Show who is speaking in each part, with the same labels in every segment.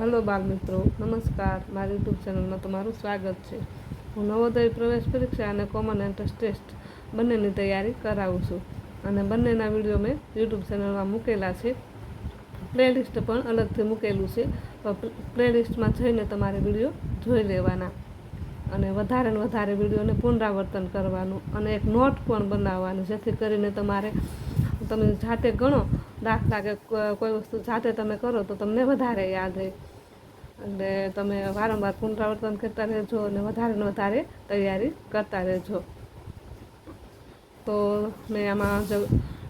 Speaker 1: Hello બાળ મિત્રો નમસ્કાર. મારી યુટ્યુબ ચેનલમાં તમારું સ્વાગત છે. હું નવોદય પ્રવેશ પરીક્ષા અને કોમન એન્ટ્રન્સ ટેસ્ટ બંનેની તૈયારી કરાવું છું અને બંનેના વીડિયો મેં યુટ્યુબ ચેનલમાં મૂકેલા છે. પ્લેલિસ્ટ પણ અલગથી મૂકેલું છે. પ્લેલિસ્ટમાં જઈને તમારે વીડિયો જોઈ લેવાના અને વધારે ને વધારે વિડીયોને પુનરાવર્તન કરવાનું અને એક નોટ પણ બનાવવાની, જેથી કરીને તમારે, તમે જાતે ગણો દાખલા કે કોઈ વસ્તુ જાતે તમે કરો તો તમને વધારે યાદ રહે. અને તમે વારંવાર પુનરાવર્તન કરતા રહેજો અને વધારે ને વધારે તૈયારી કરતા રહેજો. તો મેં આમાં જે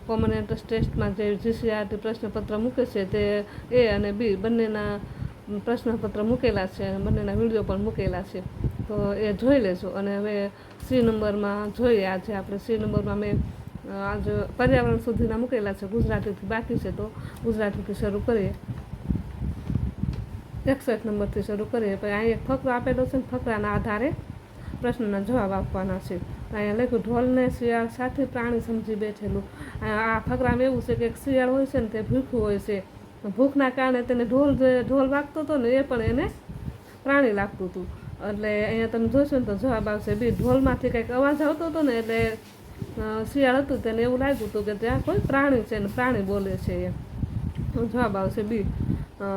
Speaker 1: કોમન એન્ટ્રન્સ ટેસ્ટમાં જે જીસીઆરટી પ્રશ્નપત્ર મૂકે છે તે એ અને બી બંનેના પ્રશ્નપત્ર મૂકેલા છે અને બંનેના વીડિયો પણ મૂકેલા છે. તો એ જોઈ લેજો અને હવે સી નંબરમાં જોઈએ. આજે આપણે સી નંબરમાં મેં આજ પર્યાવરણ સુધીના મૂકેલા છે, ગુજરાતીથી બાકી છે તો ગુજરાતીથી શરૂ કરીએ. એકસઠ નંબરથી શરૂ કરીએ, પછી અહીં એક ફકરો આપેલો છે ને ફકરાના આધારે પ્રશ્નના જવાબ આપવાના છે. અહીંયા લખ્યું, ઢોલને શિયાળ સાથે પ્રાણી સમજી બેઠેલું. આ ફકરામાં એવું છે કે એક શિયાળ હોય છે ને તે ભૂખ્યું હોય છે. ભૂખના કારણે તેને ઢોલ ઢોલ વાગતો હતો ને એ પણ એને પ્રાણી લાગતું હતું. એટલે અહીંયા તમે જોશો ને તો જવાબ આવશે બી ઢોલમાંથી કંઈક અવાજ આવતો હતો ને એટલે શિયાળ હતું તેને એવું લાગ્યું હતું કે ત્યાં કોઈ પ્રાણી છે ને પ્રાણી બોલે છે એ જવાબ આવશે બી.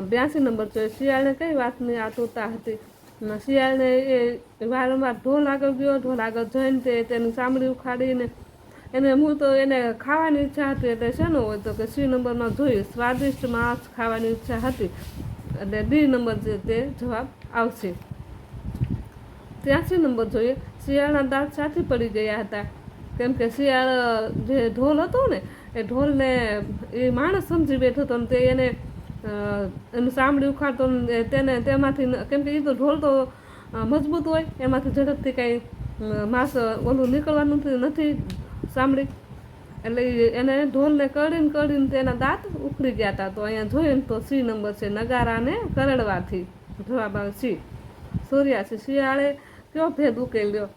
Speaker 1: બ્યાસી નંબર છે શિયાળને કઈ વાતની આતુરતા હતી? શિયાળને એ વારંવાર ઢોલ આગળ ગયો, ઢોલ આગળ જઈને તે તેની ચામડી ઉખાડીને એને હું તો એને ખાવાની ઈચ્છા હતી, એટલે શેનો હોય તો કે સી નંબરમાં જોઈએ સ્વાદિષ્ટ માંસ ખાવાની ઈચ્છા હતી. એટલે ડી નંબર છે તે જવાબ આવશે. ત્યાંસી નંબર જોઈએ, શિયાળના દાંત સાથે પડી ગયા હતા. કેમ કે શિયાળ, જે ઢોલ હતો ને, એ ઢોલને એ માણસ સમજી બેઠો હતો ને તે એને એનું ચામડી ઉખાડતો ને તેને, તેમાંથી કેમ કે એ તો ઢોલ તો મજબૂત હોય, એમાંથી ઝડપથી કાંઈ માસ ઓલું નીકળવાનું નથી ચામડી એટલે એને ઢોલને કડીને કડીને તેના દાંત ઉખડી ગયા હતા તો અહીંયા જોઈને તો સી નંબર છે, નગારાને કરડવાથી. જવાબ આવે સી. છે, શિયાળે કયો ભેદ ઉકેલ્યો?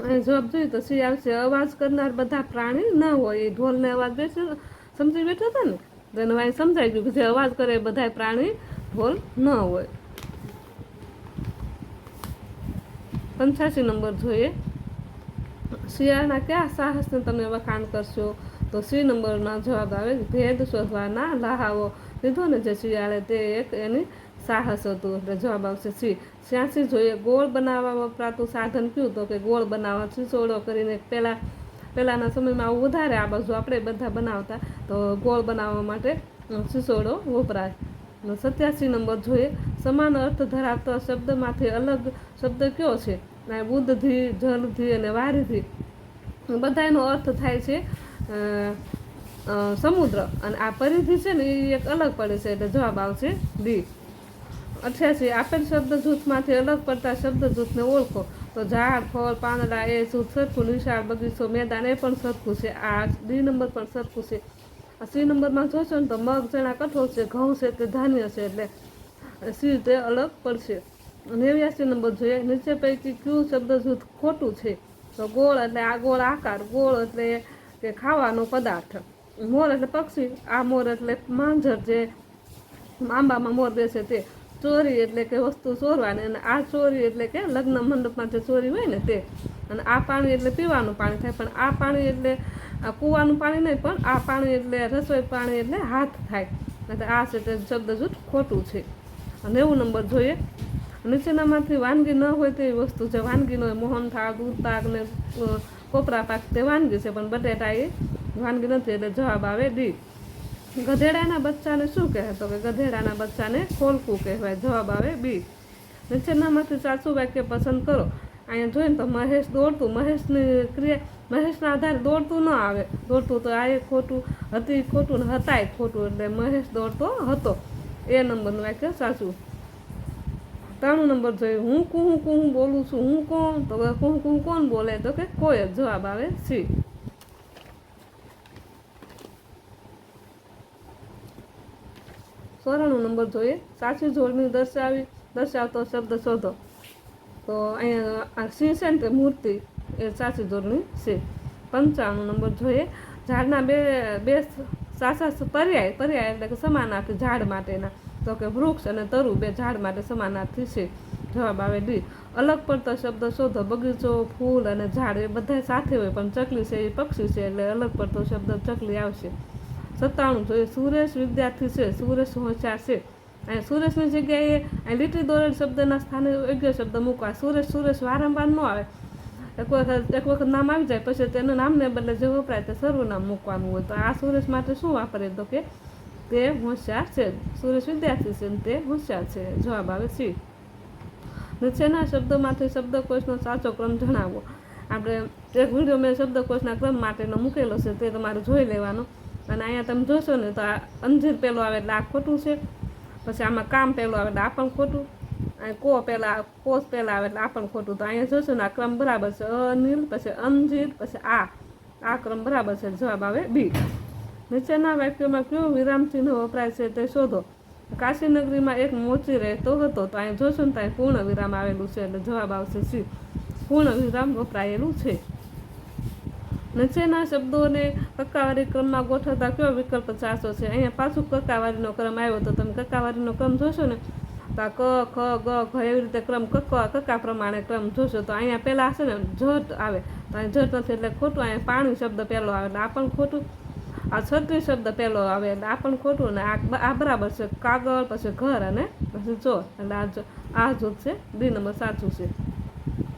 Speaker 1: અહીં જોયું તો શિયાળ આવશે અવાજ કરનાર બધા પ્રાણી ન હોય, એ ઢોલને અવાજ બેસે સમજી બેઠા હતા ને? અહીં સમજાઈ ગયું કે જે અવાજ કરે બધા પ્રાણી ઢોલ ન હોય. પંચ્યાસી નંબર જોઈએ. શિયાળના કયા સાહસને તમે વખાણ કરશો? તો સી નંબરમાં જવાબ આવે ભેદ શોધવાના લહાવો. લીધો ને જે શિયાળે તે એક એની સાહસ હતું. એટલે જવાબ આવશે સી છ્યાસી જોઈએ, ગોળ બનાવવા વપરાતું સાધન કયું? તો કે ગોળ બનાવવા છીસોડો કરીને પહેલાં, પહેલાંના સમયમાં આવું વધારે આ બાજુ આપણે બધા બનાવતા. તો ગોળ બનાવવા માટે છીસોડો વપરાય. સત્યાસી નંબર જોઈએ, સમાન અર્થ ધરાવતા શબ્દમાંથી અલગ શબ્દ કયો છે? બુદ્ધથી જલથી અને વારીથી. બધા એનો અર્થ થાય છે સમુદ્ર. અને આ પરિધિ છે ને એ એક અલગ પડે છે, એટલે જવાબ આવશે ડી. અઠ્યાસી આપેલ શબ્દ જૂથમાંથી અલગ પડતા શબ્દ જૂથને ઓળખો. તો ઝાડ, ફળ, પાંદડા એ જૂથ સરખું વિશાળ બગીચો, મેદાન એ પણ સરખું છે. આ ડી નંબર પણ સરખું છે. આ સી નંબરમાં જોશો ને તો મગ, ચણા, કઠોળ છે, ઘઉં છે તે ધાન્ય છે એટલે સી તે અલગ પડશે. નેવ્યાસી નંબર જોઈએ. નીચે પૈકી કયું શબ્દ જૂથ ખોટું છે? તો ગોળ એટલે આ ગોળ આકાર, ગોળ એટલે કે ખાવાનો પદાર્થ. મોર એટલે પક્ષી, આ મોર એટલે માંજર જે આંબામાં મોર બેસે તે. ચોરી એટલે કે વસ્તુ ચોરવાની અને આ ચોરી એટલે કે લગ્ન મંડપમાં જે ચોરી હોય ને તે. અને આ પાણી એટલે પીવાનું પાણી થાય, પણ આ પાણી એટલે કૂવાનું પાણી નહીં, પણ આ પાણી એટલે રસોઈ પાણી એટલે હાથ થાય. એટલે આ છે તે શબ્દ જૂથ ખોટું છે. નેવું નંબર જોઈએ. નીચેનામાંથી વાનગી ન હોય તેવી વસ્તુ છે. વાનગી ન હોય મોહનથાળ દૂધ પાક ને કોપરા પાક તે વાનગી છે, પણ બટેટા એ વાનગી નથી, એટલે જવાબ આવે ડી. ગધેડાના બચ્ચાને શું કહે? તો કે ગધેડાના બચ્ચાને ખોલકું કહેવાય. જવાબ આવે બી. નીચેનામાંથી સાચું વાક્ય પસંદ કરો. અહીંયા જોઈને તો મહેશ દોડતું, મહેશની ક્રિયા, મહેશના આધારે દોડતું ન આવે. દોડતું તો આ એ ખોટું, હતી ખોટું ને હતાય ખોટું એટલે મહેશ દોડતો હતો. એ નંબરનું વાક્ય સાચું. ત્રણું નંબર જોયું હું કુહું કુહું બોલું છું. હું કોણ? તો કું કુહું કોણ બોલે? તો કે કોઈ જવાબ આવે સી. સોરાણું નંબર જોઈએ. સાચી જોડણી દર્શાવી, દર્શાવતો શબ્દ શોધો. તો અહીંયા સિંહ છે ને તે મૂર્તિ એ સાચી જોડણી છે. પંચાણું નંબર જોઈએ. ઝાડના બે બે સાસા પર્યાય પર્યાય એટલે કે સમાનાર્થી ઝાડ માટેના. તો કે વૃક્ષ અને તરુ બે ઝાડ માટે સમાનાર્થી છે. જવાબ આવે ડી. અલગ પડતા શબ્દ શોધો. બગીચો, ફૂલ અને ઝાડ એ બધા સાથે હોય, પણ ચકલી છે એ પક્ષી છે એટલે અલગ પડતો શબ્દ ચકલી આવશે. સત્તાણું જોઈએ સુરેશ વિદ્યાર્થી છે, સુરેશ હોશિયાર છે. અને સુરેશની જગ્યાએ અહીં લીટી દોરેલ શબ્દના સ્થાને યોગ્ય શબ્દ મૂકવા. સુરેશ સુરેશ વારંવાર ન આવે. એક વખત એક વખત નામ આવી જાય, પછી તેનું નામને બદલે જે વપરાય તે સર્વનામ મૂકવાનું હોય. તો આ સુરેશ માટે શું વાપરે? તો કે તે હોશિયાર છે. સુરેશ વિદ્યાર્થી છે તે હોશિયાર છે. જવાબ આવે સી. નીચેના શબ્દોમાંથી શબ્દકોશનો સાચો ક્રમ જણાવો. આપણે એક વીડિયો મેં શબ્દકોશના ક્રમ માટેનો મૂકેલો છે, તે તમારે જોઈ લેવાનો. અને અહીંયા તમે જોશો ને તો આ અંજીર પેલો આવે એટલે આ ખોટું છે. પછી આમાં કામ પહેલું આવે એટલે આ પણ ખોટું. અને કો પહેલાં કોસ પહેલાં આવે એટલે આ પણ ખોટું. તો અહીંયા જોશો ને આ ક્રમ બરાબર છે. અનિલ, પછી અંજીર, પછી આ. આ ક્રમ બરાબર છે. જવાબ આવે બી. નીચેના વાક્યોમાં કયો વિરામ ચિહ્ન વપરાય છે તે શોધો. કાશીનગરીમાં એક મોચી રહેતો હતો. તો અહીંયા જોશો ને ત્યાં પૂર્ણ વિરામ આવેલું છે એટલે જવાબ આવશે સી. પૂર્ણ વિરામ વપરાયેલું છે. નીચેના શબ્દોને કક્કાવારી ક્રમમાં ગોઠવતા કયો વિકલ્પ સાચો છે? અહીંયા પાછું કક્કાવારીનો ક્રમ આવ્યો તો તમે કક્કાવારીનો ક્રમ જોશો ને? તો આ ક, ખ, ગ, ઘ એવી રીતે ક્રમ કક્કા કક્કા પ્રમાણે ક્રમ જોશો તો અહીંયા પહેલાં હશે ને જટ આવે. તો અહીં જટ નથી એટલે ખોટું અહીંયા પાણી શબ્દ પહેલો આવે એટલે આ પણ ખોટું. આ છત્રી શબ્દ પહેલો આવે એટલે આ પણ ખોટું ને આ બરાબર છે. કાગળ, પછી ઘર અને પછી જો. એટલે આ આ જૂથ છે. બી નંબર સાચું છે.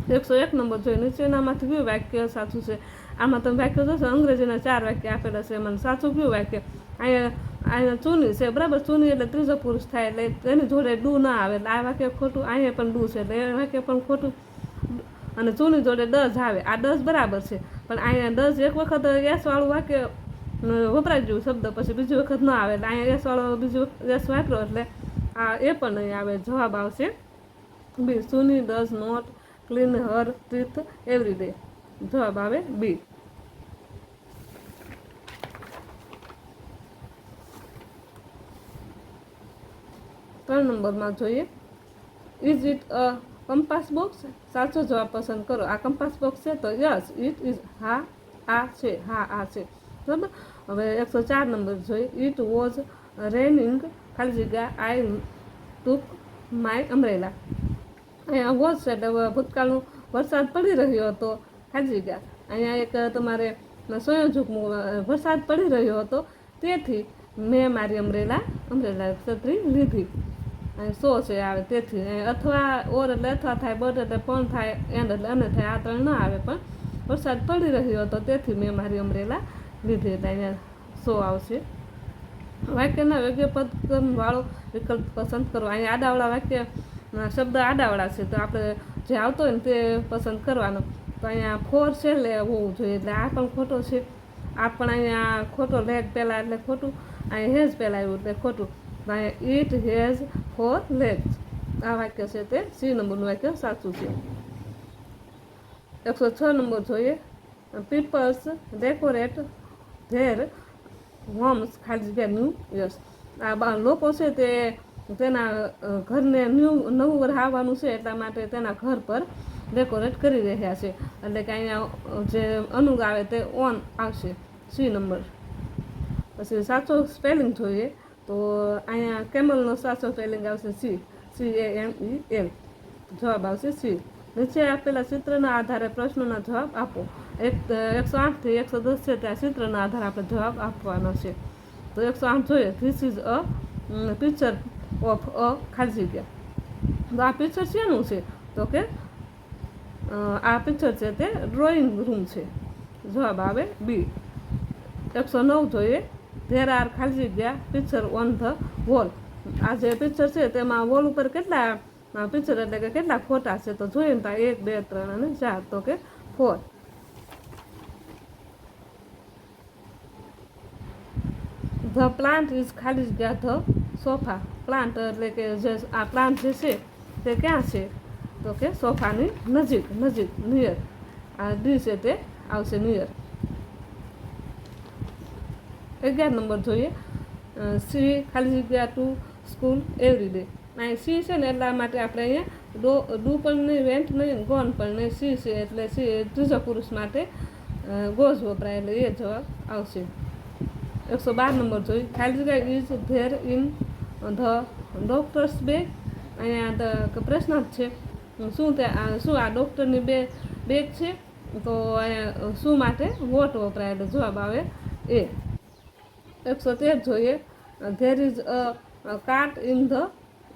Speaker 1: એકસો એક નંબર જોઈએ નીચેનામાંથી કયું વાક્ય સાચું છે. આમાં તમે વાક્ય જોશો, અંગ્રેજીના ચાર વાક્ય આપેલા છે. એમાં સાચું કયું વાક્ય? અહીંયા અહીંયા ચૂની છે. બરાબર, ચૂની એટલે ત્રીજો પુરુષ થાય એટલે એની જોડે ડુ ના આવે. એટલે આ વાક્ય ખોટું, અહીંયા પણ ડુ છે. એટલે એ વાક્ય પણ ખોટું. અને ચૂની જોડે દસ આવે. આ દસ બરાબર છે. પણ અહીંયા દસ એક વખત એસ વાક્ય વપરાઈ ગયું શબ્દ પછી બીજી વખત ન આવે. એટલે અહીંયા એસવાળો બીજો ગેસ વાપરો એટલે આ એ પણ નહીં આવે, જવાબ આવશે. B Sunny does not clean her teeth every day જવાબ આવે બી ત્રણ નંબરમાં જોઈએ. Is it a compass box સાચો જવાબ પસંદ કરો. આ કંપાસ બોક્સ છે તો યસ ઇટ ઇઝ હા, આ છે. હા, આ છે. બરાબર? હવે એકસો ચાર નંબર જોઈએ. ઇટ વોઝ રેનિંગ ખાલી જગ્યા આઈ ટુક માય અમરેલા અહીંયા વોઝ છે. એટલે ભૂતકાળનું વરસાદ પડી રહ્યો હતો. હાજી ગયા. અહીંયા એક તમારે સંયોજક વરસાદ પડી રહ્યો હતો. તેથી મેં મારી અમરેલા અમરેલા છત્રી લીધી. અને સો છે આવે. તેથી અહીં અથવા ઓર એટલે અથવા થાય, બટ એટલે પણ થાય એન્ડ એટલે અને થાય, આ ત્રણ ના આવે. પણ વરસાદ પડી રહ્યો હતો. તેથી મેં મારી અમરેલા લીધી. એટલે અહીંયા સો આવશે. વાક્યના યોગ્ય પદ વાળો વિકલ્પ પસંદ કરો. અહીંયા આડાવાળા વાક્ય શબ્દ આડાવાળા છે, તો આપણે જે આવતો હોય ને તે પસંદ કરવાનો. તો અહીંયા ફોર છે એટલે હોવું જોઈએ, એટલે આ પણ ખોટો છે. આ પણ અહીંયા ખોટો, લેગ પહેલાં એટલે ખોટું, અહીંયા હેઝ પહેલાં આવ્યું એટલે ખોટું. તો અહીંયા ઇટ હેઝ ફોર લેગ. આ વાક્ય છે તે સી નંબરનું વાક્ય, સાચું છે. એકસો છ નંબર જોઈએ. પીપલ્સ, ડેકોરેટ ધેર હોમ્સ, ખાલી જગ્યા ન્યૂ યસ આ લોકો છે તે તેના ઘરને ન્યૂ, નવું ઘર આવવાનું છે એટલા માટે તેના ઘર પર ડેકોરેટ કરી રહ્યા છે. એટલે કે અહીંયા જે અનુગ આવે તે ઓન આવશે. સી નંબર. પછી સાચો સ્પેલિંગ જોઈએ તો અહીંયા કેમલનો સાચો સ્પેલિંગ આવશે C. C A M E L જવાબ આવશે સી. નીચે આપેલા ચિત્રના આધારે પ્રશ્નોના જવાબ આપો. એક એકસો આઠથી એકસો દસ છે ત્યાં ચિત્રના આધારે આપણે જવાબ આપવાનો છે. તો એકસો આઠ જોઈએ. This is a picture of a ખાલી જગ્યા. તો આ પિક્ચર શેનું છે? તો કે આ પિક્ચર છે તે ડ્રોઈંગ રૂમ છે. જવાબ આવે બી એકસો નવ જોઈએ ધેર આર ખાલી જગ્યા પિક્ચર ઓન ધ વોલ આ જે પિક્ચર છે તેમાં વોલ ઉપર કેટલા પિક્ચર એટલે કે કેટલા ફોટા છે? તો જોઈએ ને તો એક, બે, ત્રણ અને ચાર, તો કે ફોર ધ પ્લાન્ટ ઇઝ ખાલી જગ્યા ધ સોફા પ્લાન્ટ એટલે કે જે આ પ્લાન્ટ જે છે, તે ક્યાં છે? તો કે સોફાની નજીક નજીક નિયર આ ડી છે તે આવશે નિયર અગિયાર નંબર જોઈએ. સી ખાલી જગ્યા ટુ સ્કૂલ એવરી ડે અહીં સી છે ને એટલા માટે આપણે અહીંયા ડો ડુ પણ નહીં વેન્ટ નહીં ગોન પણ નહીં. સી છે એટલે સી ત્રીજો પુરુષ માટે ગોઝ વપરાય એટલે એ જવાબ આવશે. એકસો બાર નંબર જોઈ ખાલી જગ્યા is there in the doctor's bag અહીંયા ધ પ્રશ્ન જ છે. શું તે શું આ ડૉક્ટરની બે બેગ છે? તો અહીંયા શું માટે? વોટ વપરાય એટલે જવાબ આવે એ. એકસો તેર જોઈએ. There is a cart in the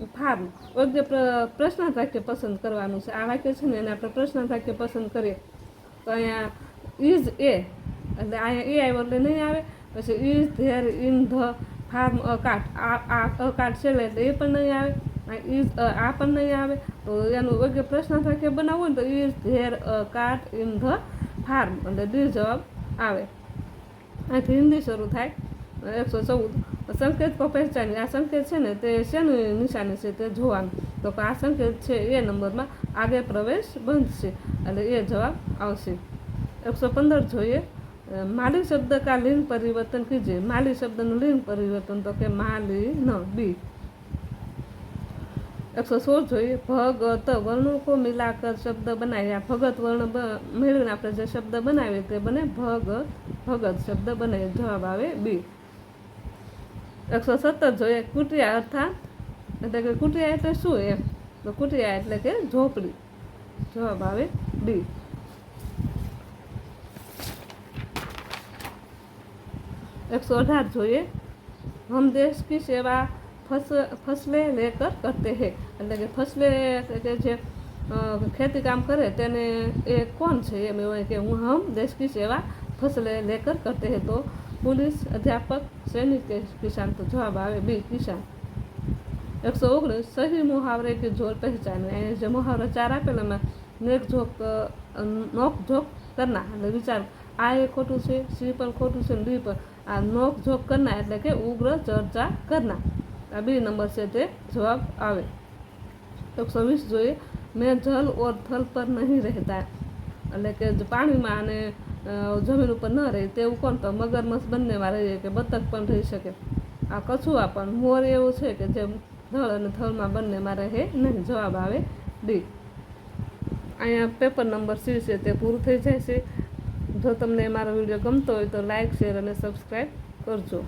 Speaker 1: farm યોગ્ય પ્ર- પ્રશ્નાર્થ વાક્ય પસંદ કરવાનું છે. આ વાક્ય છે ને એને આપણે પ્રશ્નાર્થ વાક્ય પસંદ કરીએ. તો અહીંયા ઇઝ એ. એટલે અહીંયા એ આવ્યો એટલે નહીં આવે. પછી is there in the farm a cart આ આ, અ કાર્ટ છે એટલે એ પણ નહીં આવે ઇઝ આ પણ નહીં આવે. તો એનું યોગ્ય પ્રશ્ન તરીકે બનાવવું ને તો is there cart in the farm એટલે ડી જવાબ આવે. અહીંથી હિન્દી શરૂ થાય. એકસો ચૌદ. સંકેત કો પહેચાની. આ સંકેત છે ને તે શેની નિશાની છે તે જોવાનું. તો આ સંકેત છે એ નંબરમાં આગે પ્રવેશ બંધ છે. એટલે એ જવાબ આવશે. એકસો પંદર જોઈએ. માલી શબ્દ કા લિંગ પરિવર્તન કીજીએ માલી શબ્દનું લિંગ પરિવર્તન તો કે માલી ન, બી. એકસો સોળ જોઈએ. ભગત વર્ણો કો મિલાકર શબ્દ બનાવ્યા. ભગત વર્ણ મેળવીને આપણે જે શબ્દ બનાવીએ તે બને ભગત ભગત શબ્દ બને. જવાબ આવે બી. એકસો સત્તર જોઈએ. કુટિયા અર્થાત, એટલે કે કુટિયા એટલે શું એમ? તો કુટિયા એટલે કે ઝોપડી. જવાબ આવે ડી એકસો અઢાર જોઈએ हम देश की सेवा फस फसले लेकर करते हैं એટલે કે ફસલે એટલે કે જે અ, ખેતી કામ કરે તેને એ કોણ છે એમ એવું કે હું હમ દેશ કી સેવા ફસલે લેકર કરતે હે તો પોલીસ અધ્યાપક સૈનિક કે કિસાન તો જવાબ આવે બી કિસાન એકસો ઓગણીસ સહી મુહાવરે કે જોર પહેચાન અહીંયા જે મુહાવરો ચાર આપેલા એમાં નેક જોક અ, નોક જોક કરના એટલે વિચાર આ એ ખોટું છે સી પણ ખોટું છે ને ડી પણ આ નોક જોક કરના એટલે કે ઉગ્ર ચર્ચા કરના. આ બી નંબર છે તે જવાબ આવે. તો વીસ જોઈએ, મેં જલ ઓર થલ પર નહીં રહેતા. એટલે કે પાણીમાં અને જમીન ઉપર ન રહે તેવું કોણ? તો મગરમચ્છ બંનેમાં રહીએ કે બતક પણ રહી શકે. આ કછુઆ પણ મોર એવું છે કે જે ધળ અને થળમાં બંનેમાં રહે નહીં. જવાબ આવે ડી. અહીંયા પેપર નંબર સી છે તે પૂરું થઈ જાય છે. જો તમને મારો વીડિયો ગમતો હોય તો લાઇક શેર અને સબસ્ક્રાઈબ કરજો.